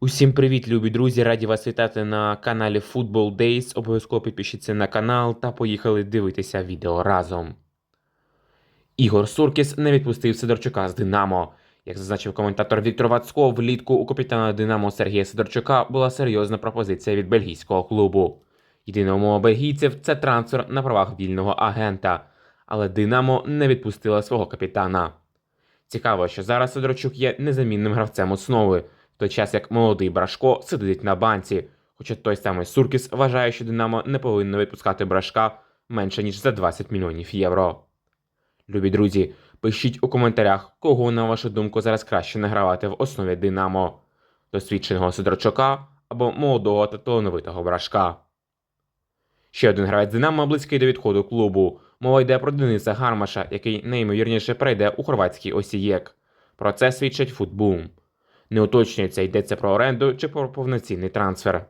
Усім привіт, любі друзі! Раді вас вітати на каналі Football Days. Обов'язково підпишіться на канал та поїхали дивитися відео разом. Ігор Суркіс не відпустив Сидорчука з Динамо. Як зазначив коментатор Віктор Вацко, влітку у капітана Динамо Сергія Сидорчука була серйозна пропозиція від бельгійського клубу. Єдина умова бельгійців це трансфер на правах вільного агента, але Динамо не відпустила свого капітана. Цікаво, що зараз Сидорчук є незамінним гравцем основи, в той час як молодий Брашко сидить на банці, хоча той самий Суркіс вважає, що Динамо не повинно відпускати Брашка менше ніж за 20 мільйонів євро. Любі друзі, пишіть у коментарях, кого, на вашу думку, зараз краще награвати в основі Динамо: досвідченого Сидорчука або молодого та талановитого Брашка. Ще один гравець Динамо близький до відходу клубу. Мова йде про Дениса Гармаша, який найімовірніше перейде у хорватський осієк. Про це свідчить футбум. Не уточнюється, йдеться про оренду чи про повноцінний трансфер.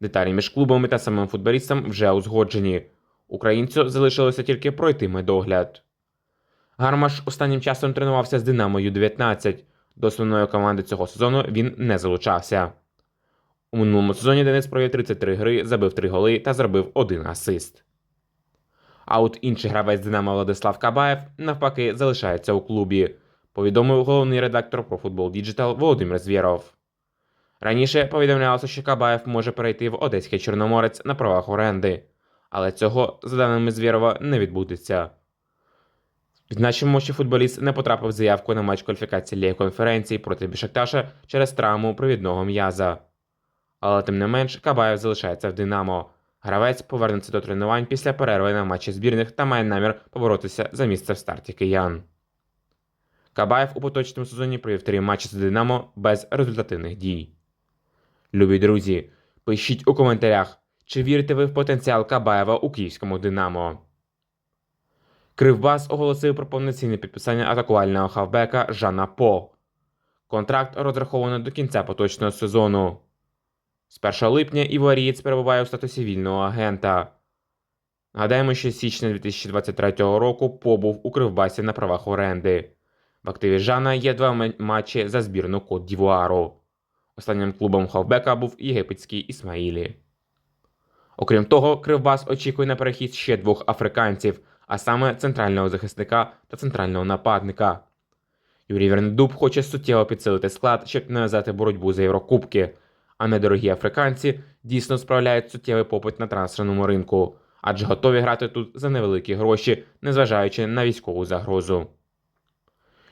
Деталі між клубами та самим футболістом вже узгоджені. Українцю залишилося тільки пройти медогляд. Гармаш останнім часом тренувався з Динамо Ю-19. До основної команди цього сезону він не залучався. У минулому сезоні Денис провів 33 гри, забив 3 голи та зробив один асист. А от інший гравець Динамо Владислав Кабаєв навпаки залишається у клубі, повідомив головний редактор про футбол Діджитал Володимир Звєров. Раніше повідомлялося, що Кабаєв може перейти в Одеський Чорноморець на правах оренди, але цього, за даними Звєрова, не відбудеться. Відзначимо, що футболіст не потрапив заявку на матч кваліфікації Ліги конференції проти Бішакташа через травму провідного м'яза. Але тим не менш, Кабаєв залишається в Динамо. Гравець повернеться до тренувань після перерви на матчі збірних та має намір поборотися за місце в старті киян. Кабаєв у поточному сезоні провів три матчі з Динамо без результативних дій. Любі друзі, пишіть у коментарях, чи вірите ви в потенціал Кабаєва у київському Динамо. Кривбас оголосив про повноцінне підписання атакувального хавбека Жана По. Контракт розраховано до кінця поточного сезону. З 1 липня Іворієць перебуває у статусі вільного агента. Нагадаємо, що січня 2023 року побув у Кривбасі на правах оренди. В активі Жана є два матчі за збірну Кот Дівуару. Останнім клубом хавбека був єгипетський Ісмаїлі. Окрім того, Кривбас очікує на перехід ще двох африканців, а саме центрального захисника та центрального нападника. Юрій Вернедуб хоче суттєво підсилити склад, щоб нав'язати боротьбу за Єврокубки, а недорогі африканці дійсно справляють суттєвий попит на трансферному ринку, адже готові грати тут за невеликі гроші, незважаючи на військову загрозу.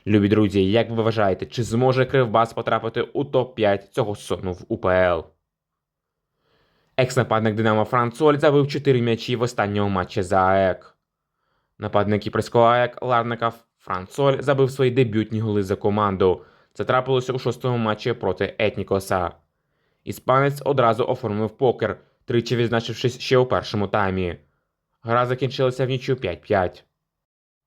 Любі друзі, як ви вважаєте, чи зможе Кривбас потрапити у топ-5 цього сезону в УПЛ? Екс-нападник Динамо Францоль забив 4 м'ячі в останньому матчі за АЕК. Нападник кіпрського АЕК Ларника Францоль забив свої дебютні голи за команду. Це трапилося у шостому матчі проти Етнікоса. Іспанець одразу оформив покер, тричі відзначившись ще у першому таймі. Гра закінчилася в нічю 5-5.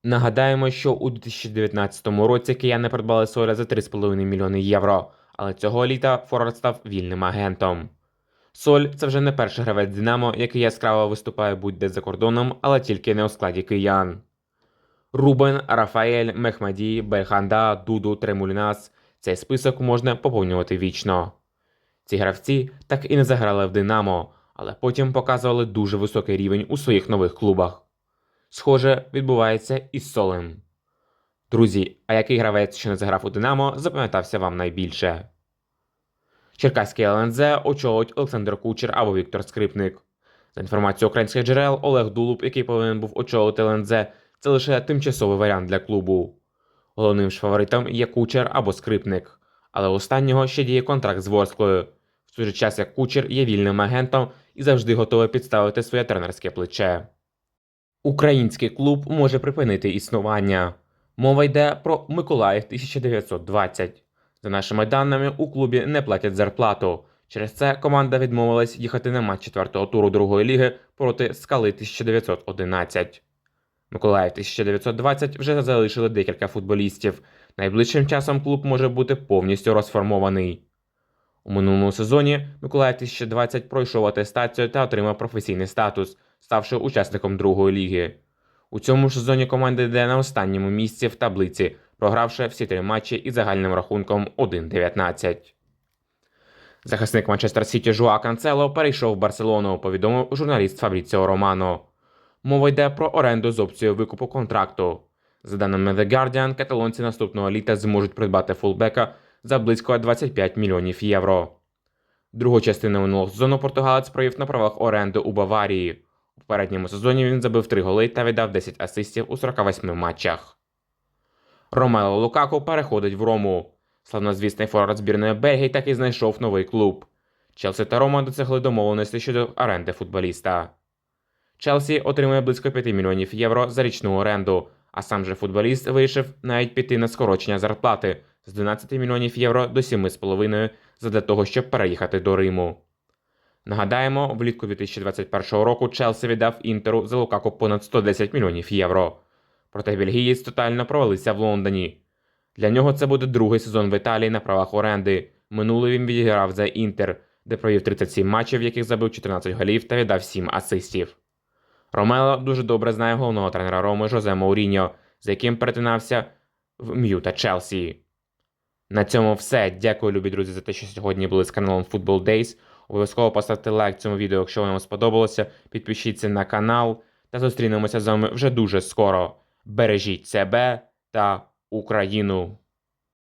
Нагадаємо, що у 2019 році кияни придбали Соля за 3,5 мільйони євро, але цього літа Форвард став вільним агентом. Соль це вже не перший гравець Динамо, який яскраво виступає будь-де за кордоном, але тільки не у складі киян. Рубен, Рафаель, Мехмаді, Бельханда, Дуду, Тремулінас цей список можна поповнювати вічно. Ці гравці так і не заграли в Динамо, але потім показували дуже високий рівень у своїх нових клубах. Схоже, відбувається і з Солем. Друзі, а який гравець, що не заграв у Динамо, запам'ятався вам найбільше? Черкаський ЛНЗ очолить Олександр Кучер або Віктор Скрипник. За інформацією українських джерел, Олег Дулуб, який повинен був очолити ЛНЗ, це лише тимчасовий варіант для клубу. Головним ж фаворитом є Кучер або Скрипник, але у останнього ще діє контракт з Ворсклою, в той же час як Кучер є вільним агентом і завжди готовий підставити своє тренерське плече. Український клуб може припинити існування. Мова йде про Миколаїв 1920. За нашими даними, у клубі не платять зарплату. Через це команда відмовилась їхати на матч четвертого туру другої ліги проти скали 1911. Миколаїв 1920 вже залишили декілька футболістів. Найближчим часом клуб може бути повністю розформований. У минулому сезоні Миколаїв 2020 пройшов атестацію та отримав професійний статус, ставши учасником другої ліги. У цьому ж сезоні команда йде на останньому місці в таблиці, програвши всі три матчі із загальним рахунком 1-19. Захисник Манчестер Сіті Жуа Канцело перейшов в Барселону, повідомив журналіст Фабріціо Романо. Мова йде про оренду з опцією викупу контракту. За даними The Guardian, каталонці наступного літа зможуть придбати фулбека за близько 25 мільйонів євро. Другу частину минулого сезону португалець провів на правах оренди у Баварії. У передньому сезоні він забив 3 голи та віддав 10 асистів у 48 матчах. Ромело Лукаку переходить в Рому. Славнозвісний форвард збірної Бельгії так і знайшов новий клуб. Челсі та Рома досягли домовленості щодо оренди футболіста. Челсі отримує близько 5 мільйонів євро за річну оренду, а сам же футболіст вирішив навіть піти на скорочення зарплати з 12 мільйонів євро до 7,5 задля того, щоб переїхати до Риму. Нагадаємо, влітку 2021 року Челсі віддав Інтеру за Лукаку понад 110 мільйонів євро. Проте бельгієць тотально провалився в Лондоні. Для нього це буде другий сезон в Італії на правах оренди. Минулий він відіграв за Інтер, де провів 37 матчів, в яких забив 14 голів та віддав 7 асистів. Ромело дуже добре знає головного тренера Роми Жозе Мауріньо, з яким перетинався в М'ю та Челсі. На цьому все. Дякую, любі друзі, за те, що сьогодні були з каналом Football Days. Обов'язково поставте лайк цьому відео, якщо вам сподобалося. Підпишіться на канал та зустрінемося з вами вже дуже скоро. Бережіть себе та Україну!